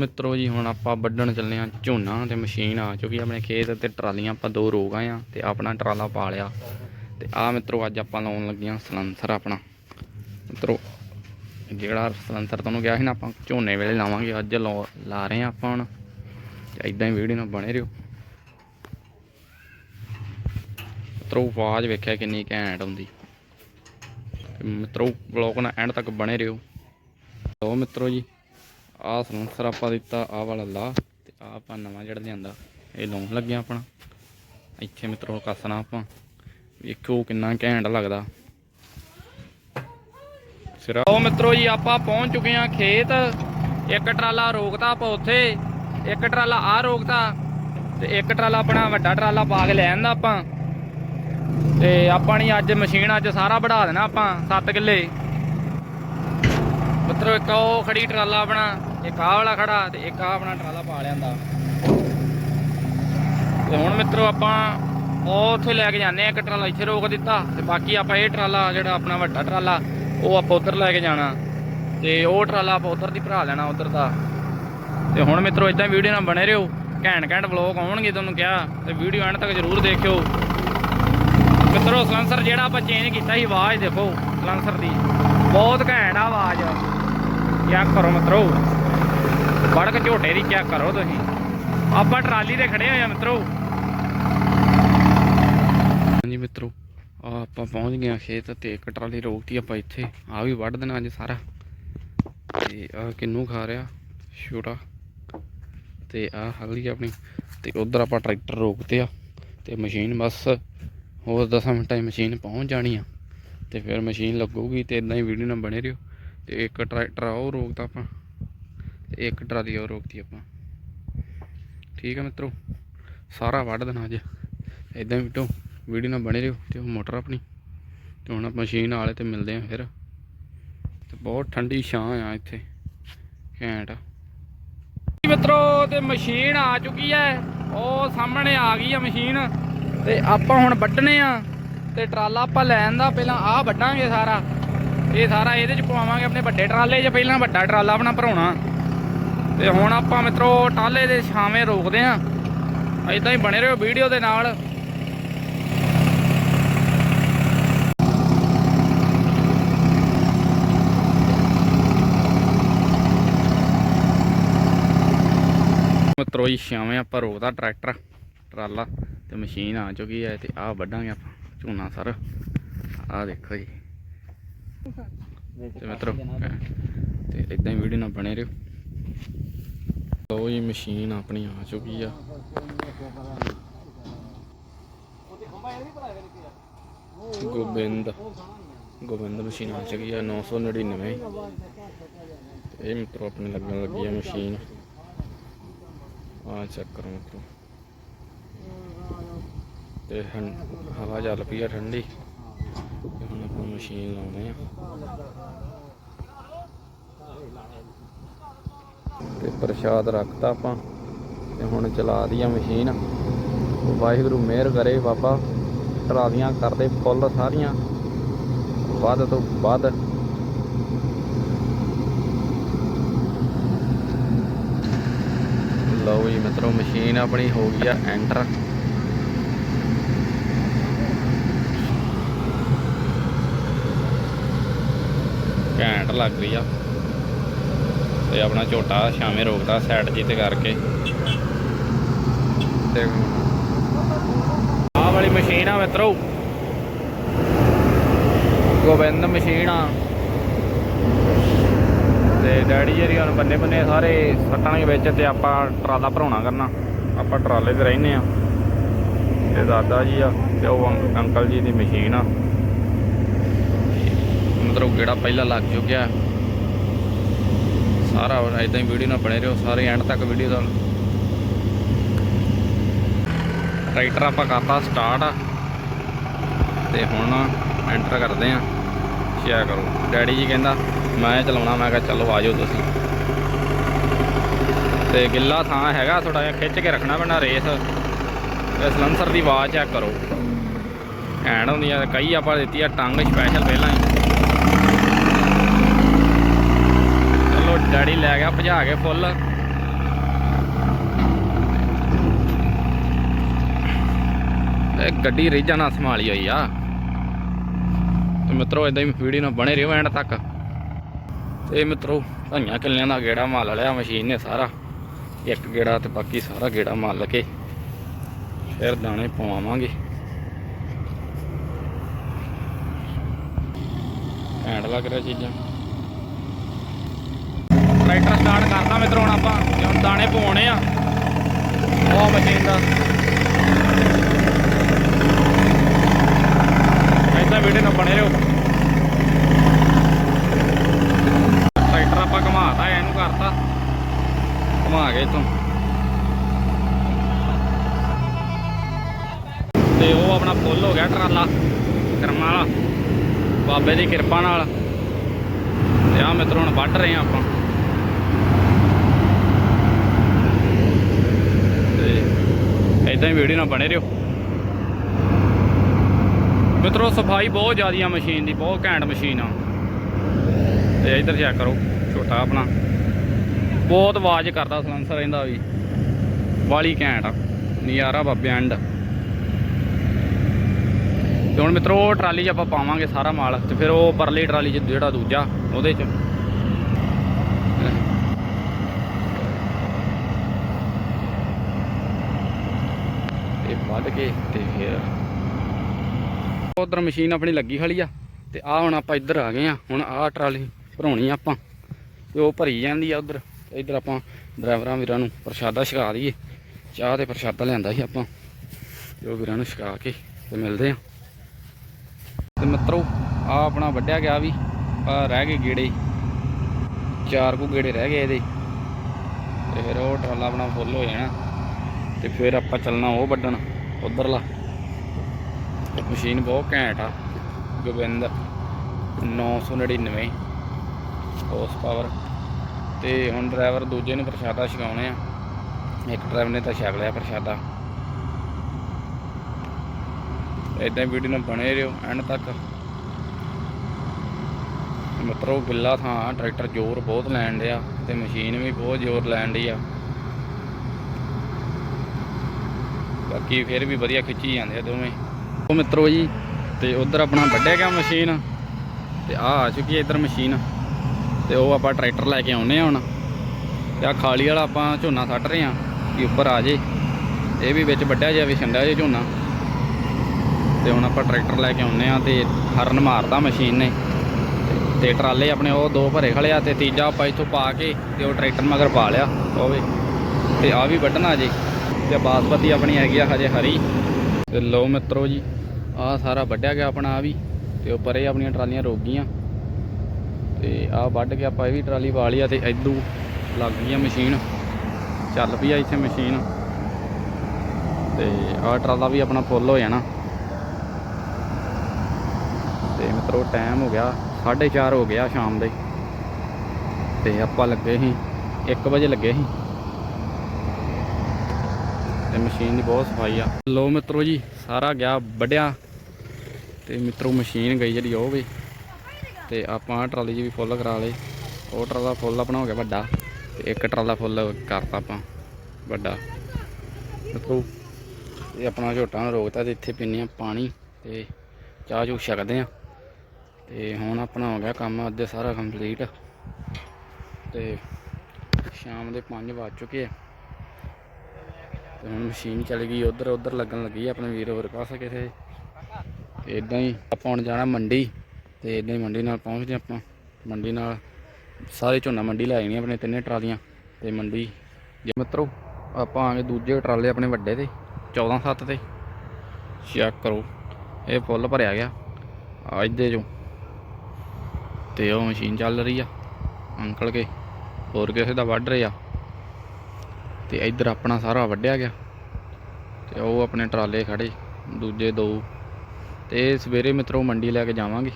ਮਿੱਤਰੋ ਜੀ, ਹੁਣ ਆਪਾਂ ਵੱਢਣ ਚੱਲੇ ਆ ਝੋਨਾ ਤੇ ਮਸ਼ੀਨ ਆ ਚੁੱਕੀ ਆਪਣੇ ਖੇਤ ਤੇ ਟਰਾਲੀਆਂ, ਆਪਾਂ ਦੋ ਰੋਕ ਆਏ ਆ ਤੇ ਆਪਣਾ ਟਰਾਲਾ ਪਾ ਲਿਆ। ਤੇ ਆ ਮਿੱਤਰੋ, ਅੱਜ ਆਪਾਂ ਲਾਉਣ ਲੱਗੀਆਂ ਸਲੰਸਰ ਆਪਣਾ। ਮਿੱਤਰੋ, ਜਿਹੜਾ ਸਲੰਸਰ ਤੁਹਾਨੂੰ ਕਿਹਾ ਸੀ ਨਾ, ਆਪਾਂ ਝੋਨੇ ਵੇਲੇ ਲਾਵਾਂਗੇ, ਅੱਜ ਲਾ ਲਾ ਰਹੇ ਆ ਆਪਾਂ ਹੁਣ। ਤੇ ਇਦਾਂ ਹੀ ਵੀਡੀਓ ਨਾਲ ਬਣੇ ਰਹੋ। ਮਿੱਤਰੋ, ਆਵਾਜ਼ ਵੇਖਿਆ ਕਿੰਨੀ ਘੈਂਟ ਆਉਂਦੀ ਤੇ ਮਿੱਤਰੋ ਬਲੌਗ ਨਾਲ ਐਂਡ ਤੱਕ ਬਣੇ ਰਹੋ। ਲੋ ਮਿੱਤਰੋ ਜੀ ਆਹ ਸਲੰਸਰ ਆਪਾਂ ਦਿੱਤਾ, ਆਹ ਵਾਲਾ ਲਾ ਤੇ ਆਹ ਆਪਾਂ ਨਵਾਂ ਜਿਹੜਾ ਲਿਆਂਦਾ, ਇਹ ਲਾਉਣ ਲੱਗਿਆ ਆਪਣਾ ਇੱਥੇ ਮਿੱਤਰੋ ਕੱਸਣਾ ਆਪਾਂ। ਵੇਖੋ ਕਿੰਨਾ ਘੈਂਟ ਲੱਗਦਾ। ਸਿਰਾ ਉਹ ਮਿੱਤਰੋ ਜੀ, ਆਪਾਂ ਪਹੁੰਚ ਚੁੱਕੇ ਹਾਂ ਖੇਤ। ਇੱਕ ਟਰਾਲਾ ਰੋਕਤਾ ਆਪਾਂ ਉੱਥੇ, ਇੱਕ ਟਰਾਲਾ ਆ ਰੋਕਤਾ ਤੇ ਇੱਕ ਟਰਾਲਾ ਆਪਣਾ ਵੱਡਾ ਟਰਾਲਾ ਪਾ ਕੇ ਲੈ ਆਂਦਾ ਆਪਾਂ। ਤੇ ਆਪਾਂ ਨਹੀਂ ਅੱਜ ਮਸ਼ੀਨ ਅੱਜ ਸਾਰਾ ਵਢਾ ਦੇਣਾ ਆਪਾਂ 7 ਕਿੱਲੇ। ਮਿੱਤਰੋ ਇੱਕ ਉਹ ਖੜੀ ਟਰਾਲਾ ਆਪਣਾ, ਇੱਕ ਆਹ ਵਾਲਾ ਖੜਾ ਤੇ ਇੱਕ ਆਹ ਆਪਣਾ ਟਰਾਲਾ ਪਾ ਲਿਆਂਦਾ। ਤੇ ਹੁਣ ਮਿੱਤਰੋ ਆਪਾਂ ਉਹ ਉੱਥੇ ਲੈ ਕੇ ਜਾਂਦੇ ਆ ਇੱਕ ਟਰਾਲਾ ਇੱਥੇ ਰੋਕ ਦਿੱਤਾ ਤੇ ਬਾਕੀ ਆਪਾਂ ਇਹ ਟਰਾਲਾ, ਜਿਹੜਾ ਆਪਣਾ ਵੱਡਾ ਟਰਾਲਾ, ਉਹ ਆਪਾਂ ਉਧਰ ਲੈ ਕੇ ਜਾਣਾ। ਤੇ ਉਹ ਟਰਾਲਾ ਆਪਾਂ ਉਧਰ ਦੀ ਭਰਾ ਲੈਣਾ ਉਧਰ ਦਾ। ਤੇ ਹੁਣ ਮਿੱਤਰੋ ਇਦਾਂ ਵੀਡੀਓ ਨਾਲ ਬਣੇ ਰਹੋ, ਘੈਂਟ ਘੈਂਟ ਵਲੌਗ ਆਉਣਗੇ ਤੁਹਾਨੂੰ ਕਿਹਾ, ਤੇ ਵੀਡੀਓ ਐਂਡ ਤੱਕ ਜ਼ਰੂਰ ਦੇਖਿਓ। ਮਿੱਤਰੋ ਸਲੈਂਸਰ ਜਿਹੜਾ ਆਪਾਂ ਚੇਂਜ ਕੀਤਾ ਸੀ, ਆਵਾਜ਼ ਦੇਖੋ, ਸਲੈਂਸਰ ਦੀ। ਬਹੁਤ ਘੈਂਟ ਆਵਾਜ਼। ਆ ਚੈੱਕ ਕਰੋ ਮਿੱਤਰੋ? ਬੜਕ ਝੋਟੇ ਦੀ ਚੈੱਕ ਕਰੋ ਤੁਸੀਂ? ਆਪਾਂ ਟਰਾਲੀ ਤੇ ਖੜੇ ਹੋਏ ਮਿੱਤਰੋ। ਹਾਂਜੀ ਮਿੱਤਰੋ ਆ ਆਪਾਂ ਪਹੁੰਚ ਗਏ ਆ ਖੇਤ ਤੇ, ਇੱਕ ਟਰਾਲੀ ਰੋਕਤੀ ਆਪਾਂ ਇੱਥੇ ਆ ਵੀ ਵੱਢ ਦੇਣਾ ਅੱਜ ਸਾਰਾ। ਤੇ ਆ ਕਿੰਨੂ ਖਾ ਰਿਹਾ, ਛੋਟਾ। ਤੇ ਆ ਹਲਦੀ ਆਪਣੀ, ਤੇ ਉਧਰ ਆਪਾਂ ਟਰੈਕਟਰ ਰੋਕਤੇ ਆ, ਤੇ ਮਸ਼ੀਨ ਬਸ, ਹੋਰ 10 ਮਿੰਟਾਂ 'ਚ ਮਸ਼ੀਨ ਪਹੁੰਚ ਜਾਣੀ ਆ। ਤੇ ਫਿਰ ਮਸ਼ੀਨ ਲੱਗੂਗੀ ਤੇ ਇਦਾਂ ਹੀ ਵੀਡੀਓ ਨਾਲ ਬਣੇ ਰਹੋ ਤੇ ਇੱਕ ਟਰੈਕਟਰ ਆ, ਉਹ ਰੋਕਦਾ ਆਪਾਂ। ਤੇ ਇੱਕ ਟਰਾਲੀ ਉਹ ਰੋਕਤੀ ਆਪਾਂ। ਠੀਕ ਆ ਮਿੱਤਰੋ, ਸਾਰਾ ਵੱਢ ਦੇਣਾ ਅੱਜ। ਇਦਾਂ ਵੀਡੀਓ ਵੀਡੀਓ ਨਾਲ ਬਣੇ ਰਹੋ ਤੇ ਉਹ ਮੋਟਰ ਆਪਣੀ। ਤੇ ਹੁਣ ਆਪਾਂ ਮਸ਼ੀਨ ਵਾਲੇ ਤੇ ਮਿਲਦੇ ਆ ਫਿਰ। ਤੇ ਬਹੁਤ ਠੰਡੀ ਛਾਂ ਆ ਇੱਥੇ, ਘੈਂਟ। ਮਿੱਤਰੋ, ਤੇ ਮਸ਼ੀਨ ਆ ਚੁੱਕੀ ਹੈ ਉਹ ਸਾਹਮਣੇ ਆ ਗਈ ਆ ਮਸ਼ੀਨ। ਤੇ ਆਪਾਂ ਹੁਣ ਵੱਢਣੇ ਆ। ਤੇ ਟਰਾਲਾ ਆਪਾਂ ਲੈਣ ਦਾ, ਪਹਿਲਾਂ ਆਹ ਵੱਢਾਂਗੇ ਸਾਰਾ। ਇਹ ਸਾਰਾ ਇਹਦੇ ਚ ਪਵਾਵਾਂਗੇ ਆਪਣੇ ਵੱਡੇ ਟਰਾਲੇ 'ਚ ਪਹਿਲਾਂ ਵੱਡਾ ਟਰਾਲਾ ਆਪਣਾ ਭਰਾਉਣਾ। ਤੇ ਹੁਣ ਆਪਾਂ ਮਿੱਤਰੋ ਟਾਲੇ ਦੇ ਛਾਵੇਂ ਰੋਕਦੇ ਆ ਇਦਾਂ ਹੀ ਬਣੇ ਰਹੋ ਵੀਡੀਓ ਦੇ ਨਾਲ। ਮਿੱਤਰੋ ਜੀ ਛਾਵੇਂ ਆਪਾਂ ਰੋਕਦਾ ਟਰੈਕਟਰ, ਟਰਾਲਾ ਤੇ ਮਸ਼ੀਨ ਆ ਚੁੱਕੀ ਹੈ ਤੇ ਆਹ ਵੱਢਾਂਗੇ ਆਪਾਂ ਝੋਨਾ ਸਰ। ਆਹ ਦੇਖੋ ਜੀ। ਤੇ ਮਿੱਤਰੋ, ਤੇ ਇਦਾਂ ਹੀ ਵੀਡੀਓ ਨਾਲ ਬਣੇ ਰਹੋ। ਲਓ ਜੀ, ਮਸ਼ੀਨ ਆਪਣੀ ਆ ਚੁੱਕੀ ਆ। ਗੋਬਿੰਦ ਗੋਬਿੰਦ ਮਸ਼ੀਨ ਆ ਚੁੱਕੀ ਆ 999 ਇਹ ਮਿੱਤਰੋ, ਆਪਣੇ ਲੱਗਣ ਲੱਗੀ ਆ ਮਸ਼ੀਨ। ਆ ਚੈੱਕ ਕਰੋ ਮਿੱਤਰੋ। ਤੇ ਹਵਾ ਚੱਲ ਪਈ ਆ ਠੰਡੀ। ਮਸ਼ੀਨ ਲਾਉਂਦੇ ਆ। ਤੇ ਪ੍ਰਸ਼ਾਦ ਰੱਖਤਾ ਆਪਾਂ ਤੇ ਹੁਣ ਚਲਾ ਦੀ ਆ ਮਸ਼ੀਨ। ਵਾਹਿਗੁਰੂ ਮਿਹਰ ਕਰੇ ਬਾਬਾ, ਟਰਾਲੀਆਂ ਕਰਦੇ ਫੁੱਲ ਸਾਰੀਆਂ। ਵੱਧ ਤੋਂ ਵੱਧ। ਲਓ ਜੀ ਮਿੱਤਰੋ, ਮਸ਼ੀਨ ਆਪਣੀ ਹੋ ਗਈ ਆ ਐਂਟਰ ਘੈਂਟ ਲੱਗ ਰਹੀ ਆ। ਤੇ ਆਪਣਾ ਝੋਟਾ ਛਾਵੇਂ ਰੋਕਦਾ ਸਾਈਡ ਜੀ ਤੇ ਕਰਕੇ। ਤੇ ਆਹ ਵਾਲੀ ਮਸ਼ੀਨ ਆ ਮਿੱਤਰੋ। ਗੋਬਿੰਦ ਮਸ਼ੀਨ ਆ। ਤੇ ਡੈਡੀ ਜਿਹੜੀ ਹੁਣ ਬੰਨੇ ਬੰਨੇ ਸਾਰੇ ਸੱਟਾਂਗੇ ਵਿੱਚ ਤੇ ਆਪਾਂ ਟਰਾਲਾ ਭਰਾਉਣਾ ਕਰਨਾ। ਆਪਾਂ ਟਰਾਲੇ ਤੇ ਰਹਿੰਦੇ ਆ। ਤੇ ਦਾਦਾ ਜੀ ਆ ਤੇ ਉਹ ਅੰਕ- ਅੰਕਲ ਜੀ ਦੀ ਮਸ਼ੀਨ ਆ। ਮਤਲਬ ਗੇੜਾ ਪਹਿਲਾਂ ਲੱਗ ਚੁੱਕਿਆ। ਸਾਰਾ ਇਦਾਂ ਹੀ ਵੀਡੀਓ ਨਾਲ ਬਣੇ ਰਹੋ, ਸਾਰੇ ਐਂਡ ਤੱਕ ਵੀਡੀਓ ਦਾ ਟਰੈਕਟਰ ਆਪਾਂ ਕਰਤਾ ਸਟਾਰਟ ਤੇ ਹੁਣ ਐਂਟਰ ਕਰਦੇ ਆ ਸ਼ੇਅਰ ਕਰੋ। ਡੈਡੀ ਜੀ ਕਹਿੰਦਾ, ਮੈਂ ਚਲਾਉਣਾ, ਮੈਂ ਕਿਹਾ ਚਲੋ ਆਜੋ ਤੁਸੀਂ। ਤੇ ਗਿੱਲਾ ਥਾਂ ਹੈਗਾ ਥੋੜਾ ਜਿਹਾ ਖਿੱਚ ਕੇ ਰੱਖਣਾ ਪੈਣਾ ਰੇਸ ਤੇ ਸਲੰਸਰ ਦੀ ਆਵਾਜ਼ ਚੈੱਕ ਕਰੋ। ਐਂਡ ਹੁੰਦੀ ਆ ਕਈ ਆਪਾਂ ਦਿੱਤੀ ਆ ਟੰਗ ਸਪੈਸ਼ਲ ਪਹਿਲਾਂ ਹੀ। ਗੱਡੀ ਲੈ ਗਿਆ, ਭਜਾ ਕੇ ਫੁੱਲ। ਇਹ ਗੱਡੀ ਰੀਜਾ ਨਾਲ ਸੰਭਾਲੀ ਹੋਈ ਆ। ਤੇ ਮਿੱਤਰੋ ਇਦਾਂ ਹੀ ਵੀਡੀਓ ਨਾਲ ਬਣੇ ਰਹੋ ਐਂਡ ਤੱਕ। ਤੇ ਮਿੱਤਰੋ, ਧੰਨਿਆ ਕਿੱਲਿਆਂ ਦਾ ਗੇੜਾ ਮਾਲ ਲਿਆ ਮਸ਼ੀਨ ਨੇ ਸਾਰਾ। ਇੱਕ ਗੇੜਾ ਤੇ ਬਾਕੀ ਸਾਰਾ ਗੇੜਾ ਮਾਲ ਕੇ ਫਿਰ ਦਾਣੇ ਪਵਾਵਾਂਗੇ। ਐਂਡ ਲੱਗ ਰਿਹਾ ਚੀਜ਼ਾਂ। ਟਰੈਕਟਰ ਸਟਾਰਟ ਕਰਦਾ ਮਿੱਤਰੋ ਹੁਣ ਆਪਾਂ। ਤੇ ਹੁਣ ਦਾਣੇ ਪਵਾਉਣੇ ਆ। ਉਹ ਮਸ਼ੀਨ ਦਾ ਐਦਾਂ ਵੀਡੀਓ ਨਾਲ ਬਣੇ ਰਹੋ। ਟਰੈਕਟਰ ਆਪਾਂ ਘਮਾਤਾ, ਇਹਨੂੰ ਕਰਤਾ। ਘੁਮਾ ਕੇ ਇਤੋਂ ਤੇ ਉਹ ਆਪਣਾ ਫੁੱਲ ਹੋ ਗਿਆ ਟਰਾਲਾ, ਕਰਮਾਂ ਵਾਲਾ। ਬਾਬੇ ਦੀ ਕਿਰਪਾ ਨਾਲ। ਤੇ ਆ ਮਿੱਤਰੋ ਹੁਣ ਵੱਢ ਰਹੇ ਆ ਆਪਾਂ ਤੇ ਇਦਾਂ ਹੀ ਵੀਡੀਓ ਨਾਲ ਬਣੇ ਰਹੋ। ਮਿੱਤਰੋ, ਸਫ਼ਾਈ ਬਹੁਤ ਜ਼ਿਆਦੀ ਮਸ਼ੀਨ ਦੀ, ਬਹੁਤ ਘੈਂਟ ਮਸ਼ੀਨ ਆ। ਤੇ ਇੱਧਰ ਚੈੱਕ ਕਰੋ, ਛੋਟਾ ਆਪਣਾ। ਬਹੁਤ ਆਵਾਜ਼ ਕਰਦਾ ਸਲੈਂਸਰ ਰਹਿੰਦਾ ਵੀ। ਵਾਲੀ ਘੈਂਟ ਆ, ਨਜ਼ਾਰਾ ਬਾਬੇ ਐਂਡ ਤੇ ਹੁਣ ਮਿੱਤਰੋ, ਉਹ ਟਰਾਲੀ 'ਚ ਆਪਾਂ ਪਾਵਾਂਗੇ ਸਾਰਾ ਮਾਲ, ਤੇ ਫਿਰ ਉਹ ਪਰਲੀ ਟਰਾਲੀ 'ਚ ਜਿਹੜਾ ਦੂਜਾ, ਉਹਦੇ 'ਚ ਇਹ ਵੱਢ ਕੇ ਤੇ ਫਿਰ ਉਧਰ ਮਸ਼ੀਨ ਆਪਣੀ ਲੱਗੀ ਖੜੀ ਆ ਤੇ ਆ ਹੁਣ ਆਪਾਂ ਇੱਧਰ ਆ ਗਏ ਆ, ਹੁਣ ਆਹ ਟਰਾਲੀ ਭਰਾਉਣੀ ਆਪਾਂ ਤੇ ਉਹ ਭਰੀ ਜਾਂਦੀ ਆ ਉਧਰ। ਇੱਧਰ ਆਪਾਂ ਡਰਾਈਵਰਾਂ ਵੀਰਾਂ ਨੂੰ ਪ੍ਰਸ਼ਾਦਾ ਛਕਾ ਦਈਏ। ਚਾਹ ਤੇ ਪ੍ਰਸ਼ਾਦਾ ਲਿਆਂਦਾ ਸੀ ਆਪਾਂ। ਤੇ ਉਹ ਵੀਰਾਂ ਨੂੰ ਛਕਾ ਕੇ ਤੇ ਮਿਲਦੇ ਆ। ਤੇ ਮਿੱਤਰੋ ਆ ਆਪਣਾ ਵੱਢਿਆ ਗਿਆ ਵੀ ਆ ਰਹਿ ਗਏ ਗੇੜੇ। ਚਾਰ ਕੁ ਗੇੜੇ ਰਹਿ ਗਏ ਇਹਦੇ। ਤੇ ਫਿਰ ਉਹ ਟਰਾਲਾ ਆਪਣਾ ਫੁੱਲ ਹੋ ਜਾਣਾ। ਤੇ ਫਿਰ ਆਪਾਂ ਚੱਲਣਾ ਉਹ ਵੱਢਣ। ਉਧਰਲਾ। ਮਸ਼ੀਨ ਬਹੁਤ ਘੈਂਟ ਆ। ਗੋਬਿੰਦ 999 ਹਾਰਸ ਪਾਵਰ ਤੇ ਹੁਣ ਡਰਾਈਵਰ ਦੂਜੇ ਨੂੰ ਪ੍ਰਸ਼ਾਦਾ ਛਕਾਉਣੇ ਆ। ਇੱਕ ਡਰਾਈਵਰ ਨੇ ਤਾਂ ਛਕ ਲਿਆ ਪ੍ਰਸ਼ਾਦਾ। ਇਦਾਂ ਹੀ ਵੀਡੀਓ ਨਾਲ ਬਣੇ ਰਹੋ, ਐਂਡ ਤੱਕ। ਮਿੱਤਰੋ, ਗਿੱਲਾ ਥਾਂ ਟਰੈਕਟਰ ਜ਼ੋਰ ਬਹੁਤ ਲੈਣ ਡਿਆ ਤੇ ਮਸ਼ੀਨ ਵੀ ਬਹੁਤ ਜ਼ੋਰ ਲੈਣ ਡਈ ਆ। ਬਾਕੀ ਫਿਰ ਵੀ ਵਧੀਆ ਖਿੱਚੀ ਜਾਂਦੇ ਆ ਦੋਵੇਂ। ਉਹ ਮਿੱਤਰੋ ਜੀ, ਤੇ ਉਧਰ ਆਪਣਾ ਵੱਢਿਆ ਗਿਆ ਮਸ਼ੀਨ, ਤੇ ਆ ਆ ਚੁੱਕੀ ਹੈ ਇਧਰ ਮਸ਼ੀਨ, ਤੇ ਉਹ ਆਪਾਂ ਟਰੈਕਟਰ ਲੈ ਕੇ ਆਉਨੇ ਆ ਹੁਣ। ਤੇ ਆ ਖਾਲੀ ਵਾਲਾ ਆਪਾਂ ਝੋਨਾ ਸੱਟ ਰਹੇ ਆ ਕਿ ਉੱਪਰ ਆ ਜੇ। ਇਹ ਵੀ ਵਿੱਚ ਵੱਢਿਆ ਜਿਹਾ ਵੀ ਛੰਡਾ ਜੇ ਝੋਨਾ। ਤੇ ਹੁਣ ਆਪਾਂ ਟਰੈਕਟਰ ਲੈ ਕੇ ਆਉਨੇ ਆ ਤੇ ਹਰਨ ਮਾਰਦਾ ਮਸ਼ੀਨ ਨੇ। ਤੇ ਟਰਾਲੇ ਆਪਣੇ ਉਹ ਦੋ ਭਰੇ ਖੜੇ ਆ ਤੇ ਤੀਜਾ ਆਪਾਂ ਇੱਥੋਂ ਪਾ ਕੇ ਤੇ ਉਹ ਟਰੈਕਟਰ ਮਗਰ ਪਾ ਲਿਆ ਹੋਵੇ ਤੇ ਆ ਵੀ ਵੱਢਣਾ ਜੇ। ਤੇ ਬਾਸਪਤੀ ਆਪਣੀ ਹੈਗੀ ਆ ਹਜੇ ਹਰੀ। ਤੇ ਲਓ ਮਿੱਤਰੋ ਜੀ ਆ ਸਾਰਾ ਵੱਢਿਆ ਗਿਆ ਆਪਣਾ ਆ ਵੀ, ਤੇ ਉੱਪਰ ਇਹ ਆਪਣੀਆਂ ਟਰਾਲੀਆਂ ਰੋਕ ਗਈਆਂ ਤੇ ਆ ਵੱਢ ਕੇ ਆਪਾਂ ਇਹ ਵੀ ਟਰਾਲੀ ਪਾ ਲਈ ਆ ਤੇ ਇਦੋਂ ਲੱਗ ਗਈ ਆ ਮਸ਼ੀਨ। ਚੱਲ ਪਈ ਆ ਇੱਥੇ ਮਸ਼ੀਨ। ਤੇ ਆ ਟਰਾਲਾ ਵੀ ਆਪਣਾ ਫੁੱਲ ਹੋ ਜਾਣਾ। ਤੇ ਮਿੱਤਰੋ ਟਾਈਮ ਹੋ ਗਿਆ 4:30 ਹੋ ਗਿਆ ਸ਼ਾਮ ਦੇ। ਤੇ ਆਪਾਂ ਲੱਗੇ ਸੀ 1 ਵਜੇ ਲੱਗੇ ਸੀ। ਤੇ ਮਸ਼ੀਨ ਦੀ ਬਹੁਤ ਸਫ਼ਾਈ ਆ। ਲੋ ਮਿੱਤਰੋ ਜੀ, ਸਾਰਾ ਗਿਆ ਵੱਢਿਆ ਤੇ ਮਿੱਤਰੋ ਮਸ਼ੀਨ ਗਈ ਜਿਹੜੀ ਉਹ ਵੀ। ਤੇ ਆਪਾਂ ਟਰਾਲੀ 'ਚ ਵੀ ਫੁੱਲ ਕਰਾ ਲਏ ਉਹ ਟਰਾਲਾ ਫੁੱਲ ਆਪਣਾ ਹੋ ਗਿਆ ਵੱਡਾ ਤੇ ਇੱਕ ਟਰਾਲਾ ਫੁੱਲ ਕਰਤਾ ਆਪਾਂ, ਵੱਡਾ। ਮਿੱਤਰੋ, ਇਹ ਆਪਣਾ ਝੋਟਾ ਨੂੰ ਰੋਕਤਾ ਤੇ ਇੱਥੇ ਪੀਨੇ ਆ ਪਾਣੀ ਤੇ ਚਾਹ ਚੂਹ ਛਕਦੇ ਆ ਤੇ ਹੁਣ ਆਪਣਾ ਹੋ ਗਿਆ ਕੰਮ ਅੱਧੇ ਸਾਰਾ ਕੰਪਲੀਟ ਤੇ ਸ਼ਾਮ ਦੇ 5 ਵੱਜ ਚੁੱਕੇ ਆ। ਤੇ ਹੁਣ ਮਸ਼ੀਨ ਚੱਲ ਗਈ, ਉਧਰ ਉਧਰ ਲੱਗਣ ਲੱਗੀ ਆਪਣੇ ਵੀਰ ਹੋਰ ਪਾਸੇ ਕਿਥੇ ਤੇ ਇਦਾਂ ਹੀ ਆਪਾਂ ਹੁਣ ਜਾਣਾ ਮੰਡੀ, ਤੇ ਇਦਾਂ ਹੀ ਮੰਡੀ ਨਾਲ ਪਹੁੰਚਦੇ ਆਪਾਂ। ਮੰਡੀ ਨਾਲ ਸਾਰੇ ਝੋਨਾ ਮੰਡੀ ਲੈ ਜਾਣੀ ਆਪਣੇ ਤਿੰਨੇ ਟਰਾਲੀਆਂ, ਤੇ ਮੰਡੀ ਜੇ ਮਿੱਤਰੋ, ਆਪਾਂ ਆਗੇ ਦੂਜੇ ਟਰਾਲੇ ਆਪਣੇ ਵੱਡੇ ਤੇ 14 7 ਤੇ। ਚੈੱਕ ਕਰੋ, ਇਹ ਫੁੱਲ ਭਰਿਆ ਗਿਆ ਆ ਇੱਦੇ ਜੋ। ਤੇ ਉਹ ਮਸ਼ੀਨ ਚੱਲ ਰਹੀ ਆ, ਅੰਕਲ ਕੇ, ਹੋਰ ਕਿਸੇ ਦਾ ਵੱਢ ਰਿਹਾ ਤੇ ਇੱਧਰ ਆਪਣਾ ਸਾਰਾ ਵੱਢਿਆ ਗਿਆ ਤੇ ਉਹ ਆਪਣੇ ਟਰਾਲੇ ਖੜੇ, ਦੂਜੇ ਦੋ। ਤੇ ਸਵੇਰੇ ਮਿੱਤਰੋ ਮੰਡੀ ਲੈ ਕੇ ਜਾਵਾਂਗੇ।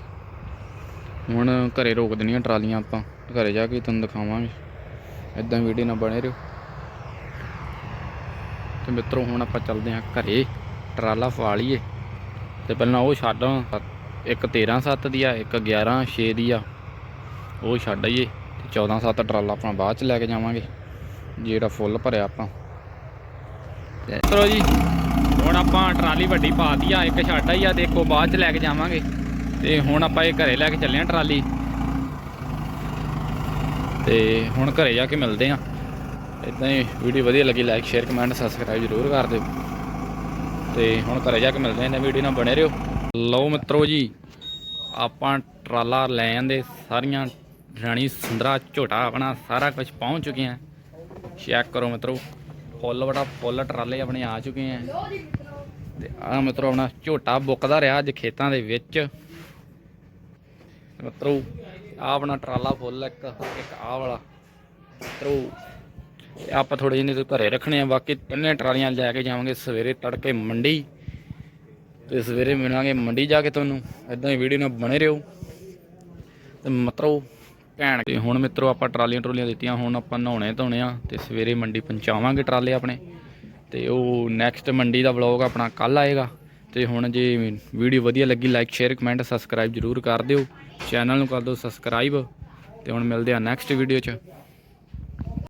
ਹੁਣ ਘਰੇ ਰੋਕ ਦੇਣੀਆਂ ਟਰਾਲੀਆਂ ਆਪਾਂ, ਘਰੇ ਜਾ ਕੇ ਤੁਹਾਨੂੰ ਦਿਖਾਵਾਂਗੇ। ਇਦਾਂ ਵੀਡੀਓ ਨਾਲ ਬਣੇ ਰਹੋ। ਤੇ ਮਿੱਤਰੋ ਹੁਣ ਆਪਾਂ ਚੱਲਦੇ ਹਾਂ ਘਰੇ, ਟਰਾਲਾ ਫਵਾ ਲਈਏ। ਤੇ ਪਹਿਲਾਂ ਉਹ ਛੱਡ ਇੱਕ 13 7 ਦੀ ਆ, ਇੱਕ 11 6 ਦੀ ਆ। ਉਹ ਛੱਡ ਆਈਏ ਤੇ 14 7 ਟਰਾਲਾ ਆਪਾਂ ਬਾਅਦ ਚ ਲੈ ਕੇ ਜਾਵਾਂਗੇ। ਜਿਹੜਾ ਫੁੱਲ ਭਰਿਆ ਆਪਾਂ। ਤੇ ਜੀ, ਹੁਣ ਆਪਾਂ ਟਰਾਲੀ ਵੱਡੀ ਪਾਤੀ ਆ, ਇੱਕ ਛੱਡ ਹੀ ਆ, ਦੇਖੋ ਬਾਅਦ ਚ ਲੈ ਕੇ ਜਾਵਾਂਗੇ। ਤੇ ਹੁਣ ਆਪਾਂ ਇਹ ਘਰੇ ਲੈ ਕੇ ਚੱਲੇ ਆ ਟਰਾਲੀ। ਤੇ ਹੁਣ ਘਰੇ ਜਾ ਕੇ ਮਿਲਦੇ ਆ। ਇਦਾਂ ਹੀ ਵੀਡੀਓ ਵਧੀਆ ਲੱਗੀ ਲਾਈਕ ਸ਼ੇਅਰ ਕਮੈਂਟ ਸਬਸਕ੍ਰਾਈਬ ਜ਼ਰੂਰ ਕਰ ਦਿਓ। ਤੇ ਹੁਣ ਘਰੇ ਜਾ ਕੇ ਮਿਲਦੇ ਆ ਇਹਨਾਂ ਵੀਡੀਓ ਨਾਲ ਬਣੇ ਰਹੋ। ਲਓ ਮਿੱਤਰੋ ਜੀ, ਆਪਾਂ ਟਰਾਲਾ ਲੈ ਆਂਦੇ ਸਾਰੀਆਂ ਰਾਣੀ, ਸੁੰਦਰਾ, ਝੋਟਾ ਆਪਣਾ ਸਾਰਾ ਕੁਝ ਪਹੁੰਚ ਚੁੱਕੇ ਆ। ਚੈੱਕ ਕਰੋ ਮਿੱਤਰੋ। ਫੁੱਲ ਬੜਾ ਫੁੱਲ ਟਰਾਲੇ ਆਪਣੇ ਆ ਚੁੱਕੇ ਆ। ਤੇ ਆ ਮਿੱਤਰੋ ਆਪਣਾ ਝੋਟਾ ਬੁੱਕਦਾ ਰਿਹਾ ਅੱਜ ਖੇਤਾਂ ਦੇ ਵਿੱਚ। ਮਿੱਤਰੋ ਆ ਆਪਣਾ ਟਰਾਲਾ ਫੁੱਲ ਇੱਕ ਇੱਕ ਆ ਵਾਲਾ। ਮਿੱਤਰੋ ਆਪਾਂ ਥੋੜੇ ਜਿਹੇ ਨੇ ਘਰੇ ਰੱਖਣੇ ਆ। ਬਾਕੀ ਤਿੰਨੇ ਟਰਾਲੀਆਂ ਲੈ ਕੇ ਜਾਵਾਂਗੇ ਸਵੇਰੇ ਤੜਕੇ ਮੰਡੀ। ਤੇ ਸਵੇਰੇ ਮਿਲਾਂਗੇ ਮੰਡੀ ਜਾ ਕੇ ਤੁਹਾਨੂੰ। ਇਦਾਂ ਹੀ ਵੀਡੀਓ ਨਾਲ ਬਣੇ ਰਹੋ। ਤੇ ਮਿੱਤਰੋ ਭੈਣ ਤੇ ਹੁਣ ਮਿੱਤਰੋ ਆਪਾਂ ਟਰਾਲੀਆਂ ਟਰੋਲੀਆਂ ਦਿੱਤੀਆਂ, ਹੁਣ ਆਪਾਂ ਨਹਾਉਣੇ ਧੋਣੇ ਆ ਤੇ ਸਵੇਰੇ ਮੰਡੀ ਪਹੁੰਚਾਵਾਂਗੇ ਟਰਾਲੇ ਆਪਣੇ। ਤੇ ਉਹ ਨੈਕਸਟ ਮੰਡੀ ਦਾ ਵਲੌਗ ਆਪਣਾ ਕੱਲ ਆਏਗਾ। ਤੇ ਹੁਣ ਜੇ ਵੀਡੀਓ ਵਧੀਆ ਲੱਗੀ ਲਾਈਕ ਸ਼ੇਅਰ ਕਮੈਂਟ ਸਬਸਕ੍ਰਾਈਬ ਜਰੂਰ ਕਰ ਦਿਓ। ਚੈਨਲ ਨੂੰ ਕਰ ਦਿਓ ਸਬਸਕ੍ਰਾਈਬ ਤੇ ਹੁਣ ਮਿਲਦੇ ਆ ਨੈਕਸਟ ਵੀਡੀਓ 'ਚ।